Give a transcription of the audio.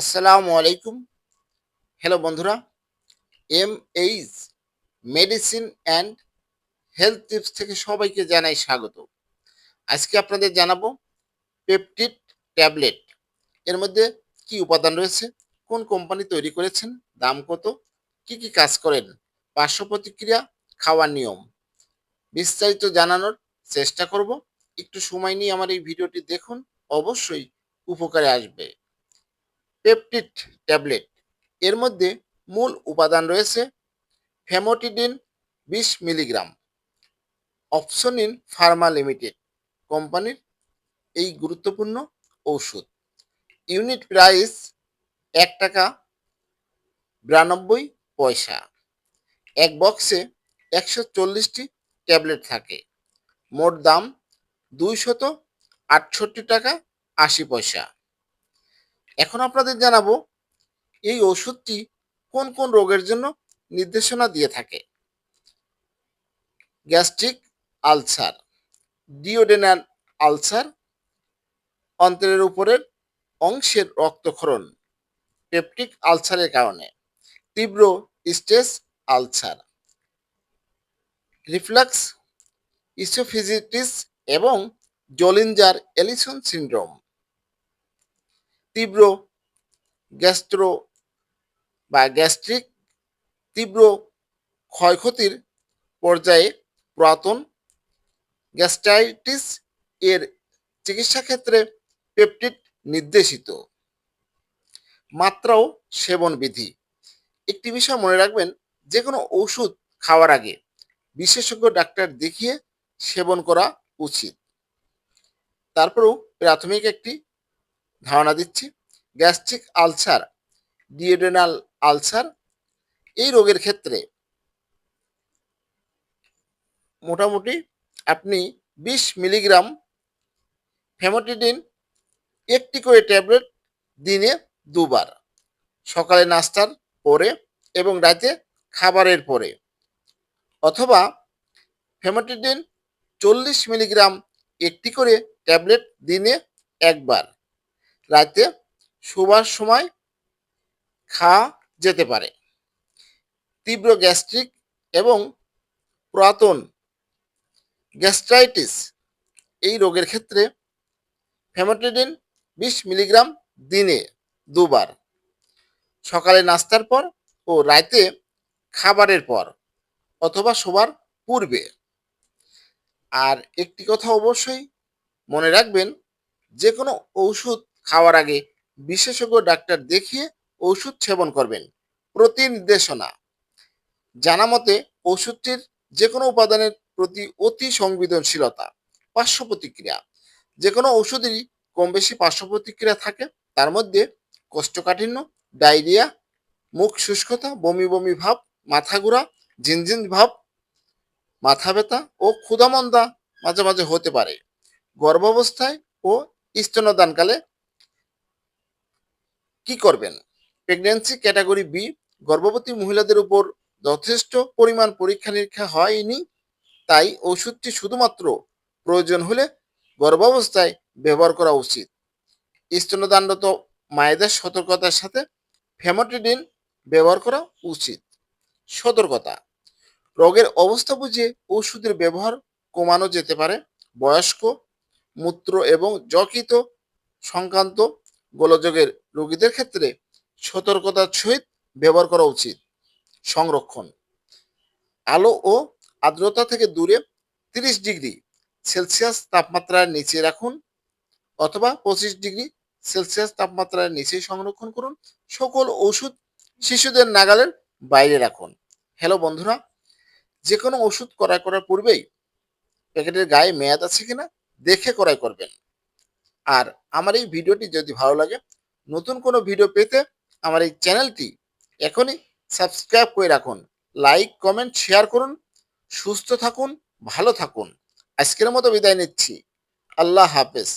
আসসালামু আলাইকুম। হ্যালো বন্ধুরা। M H medicine and health tips থেকে সবাইকে জানাই স্বাগত। আজকে আপনাদের জানাব পেপটিড ট্যাবলেট এর মধ্যে কি উপাদান রয়েছে? কোন কোম্পানি তৈরি করেছেন? দাম কত? কি কি কাজ করেন? পার্শ্ব প্রতিক্রিয়া, খাওয়ার নিয়ম। বিস্তারিত জানানোর চেষ্টা করব। একটু সময় নিয়ে আমার এই ভিডিওটি দেখুন। অবশ্যই উপকারে আসবে। পেপটিড ট্যাবলেট এর মধ্যে মূল উপাদান রয়েছে ফেমোটিডিন বিশ মিলিগ্রাম অপশনিন ফার্মা লিমিটেড কোম্পানির এই গুরুত্বপূর্ণ ঔষধ। ইউনিট প্রাইস এক টাকা বিরানব্বই পয়সা। এক বক্সে একশো চল্লিশটি ট্যাবলেট থাকে। মোট দাম দুইশত আটষট্টি টাকা আশি পয়সা। এখন আপনাদের জানাব, এই ওষুধটি কোন কোন রোগের জন্য নির্দেশনা দিয়ে থাকে? গ্যাস্ট্রিক আলসার, ডিওডেনাল আলসার, অন্ত্রের উপরের অংশের রক্তক্ষরণ, পেপটিক আলসারের কারণে, তীব্র স্টেজ আলসার, রিফ্লাক্স, ইসোফিজিটিস এবং জলিঞ্জার এলিসন সিন্ড্রোম। তীব্র গ্যাস্ট্রো বা গ্যাস্ট্রিক তীব্র ক্ষয়ক্ষতির পর্যায়ে পুরাতন গ্যাস্ট্রাইটিস এর চিকিৎসা ক্ষেত্রে পেপটিড নির্দেশিত। মাত্রা ও সেবন বিধি একটি বিষয় মনে রাখবেন যে কোনো ওষুধ খাওয়ার আগে বিশেষজ্ঞ ডাক্তার দেখিয়ে সেবন করা উচিত। তারপরেও প্রাথমিক একটি ধারণা দিচ্ছি, গ্যাস্ট্রিক আলসার ডিওডেনাল আলসার, এই রোগের ক্ষেত্রে মোটামুটি আপনি বিশ মিলিগ্রাম ফেমোটিডিন একটি করে ট্যাবলেট দিনে দুবার, সকালে নাস্তার পরে এবং রাতে খাবারের পরে। অথবা ফেমোটিডিন চল্লিশ মিলিগ্রাম একটি করে ট্যাবলেট দিনে একবার। রাতে শোবার সময় খাওয়া যেতে পারে। তীব্র গ্যাস্ট্রিক এবং পুরাতন গ্যাস্ট্রাইটিস এই রোগের ক্ষেত্রে ফেমোটিডিন বিশ মিলিগ্রাম দিনে দুবার। সকালে নাস্তার পর ও রাতে খাবারের পর অথবা শোবার পূর্বে। আর একটি কথা অবশ্যই মনে রাখবেন যে কোনো ঔষধ খাওয়ার আগে বিশেষজ্ঞ ডাক্তার দেখিয়ে ওষুধ সেবন করবেন। প্রতি নির্দেশনা জানা মতে ওষুধটির যে কোনো উপাদানের প্রতি অতি সংবেদনশীলতা পার্শ্ব প্রতিক্রিয়া যে কোনো ওষুধেরই কম বেশি পার্শ্ব প্রতিক্রিয়া থাকে, তার মধ্যে কোষ্ঠকাঠিন্য, ডায়রিয়া, মুখ শুষ্কতা, বমি বমি ভাব, মাথা ঘোরা, ঝিনঝিন ভাব, মাথা ব্যথা ও ক্ষুধামন্দা মাঝে মাঝে হতে পারে। গর্ভাবস্থায় ও স্তনদানকালে কি করবেন? প্রেগন্যান্সি ক্যাটাগরি বি গর্ভবতী মহিলাদের উপর যথেষ্ট পরিমাণ পরীক্ষা নিরীক্ষা হয়নি, তাই ওষুধটি শুধুমাত্র প্রয়োজন হলে গর্ভাবস্থায় ব্যবহার করা উচিত। স্তনদানরত মায়েদের সতর্কতার সাথে ফেমোটিডিন ব্যবহার করা উচিত। সতর্কতা, রোগের অবস্থা বুঝে ওষুধের ব্যবহার কমানো যেতে পারে। বয়স্ক, মূত্র এবং যকৃত সংক্রান্ত গোলযোগের রোগীদের ক্ষেত্রে সতর্কতার সহিত ব্যবহার করা উচিত। সংরক্ষণ। আলো ও আর্দ্রতা থেকে দূরে তিরিশ ডিগ্রি সেলসিয়াস তাপমাত্রার নিচে রাখুন অথবা পঁচিশ ডিগ্রি সেলসিয়াস তাপমাত্রার নিচে সংরক্ষণ করুন। সকল ওষুধ শিশুদের নাগালের বাইরে রাখুন। হ্যালো বন্ধুরা যে কোনো ওষুধ ক্রয় করার পূর্বেই প্যাকেটের গায়ে মেয়াদ আছে কিনা দেখে ক্রয় করবেন। আর আমার এই ভিডিওটি যদি ভালো লাগে, নতুন কোনো ভিডিও পেতে আমার এই চ্যানেলটি এখনই সাবস্ক্রাইব করে রাখুন। লাইক, কমেন্ট, শেয়ার করুন। সুস্থ থাকুন, ভালো থাকুন। আজকের মতো বিদায় নিচ্ছি। আল্লাহ হাফেজ।